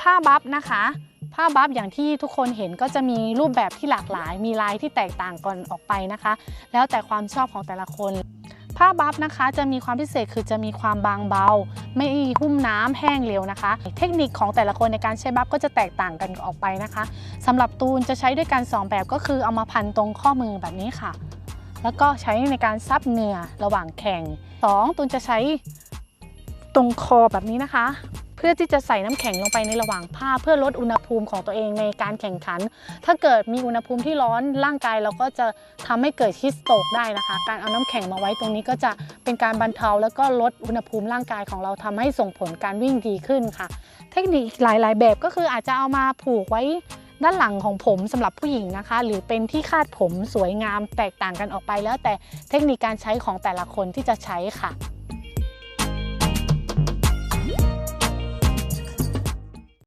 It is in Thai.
ผ้าบัฟนะคะ ผ้าบัฟอย่างที่ทุกคนเห็นก็จะมีรูปแบบที่หลากหลาย มีลายที่แตกต่างกันออกไปนะคะ แล้วแต่ความชอบของแต่ละคน ผ้าบัฟนะคะ จะมีความพิเศษคือจะมีความบางเบา ไม่หุ้มน้ำแห้งเร็วนะคะ เทคนิคของแต่ละคนในการใช้บัฟก็จะแตกต่างกันออกไปนะคะสำหรับตูนจะใช้ด้วยกันสองแบบก็คือเอามาพันตรงข้อมือแบบนี้ค่ะ แล้วก็ใช้ในการซับเหงื่อระหว่างแข่ง 2. ตูนจะใช้ตรงคอแบบนี้นะคะ เพื่อที่จะใส่น้ำแข็งลงไปในระหว่างผ้า เพื่อลดอุณหภูมิของตัวเองในการแข่งขัน ถ้าเกิดมีอุณหภูมิที่ร้อนร่างกายเราก็จะทำให้เกิดฮิสโตกได้นะคะ การเอาน้ำแข็งมาไว้ตรงนี้ก็จะเป็นการบรรเทาแล้วก็ลดอุณหภูมิร่างกายของเราทำให้ส่งผลการวิ่งดีขึ้นค่ะ เทคนิคหลาย ๆ แบบก็คืออาจจะเอามาผูกไว้ด้านหลังของผมสำหรับผู้หญิงนะคะ หรือเป็นที่คาดผมสวยงามแตกต่างกันออกไปแล้วแต่เทคนิคการใช้ของแต่ละคนที่จะใช้ค่ะ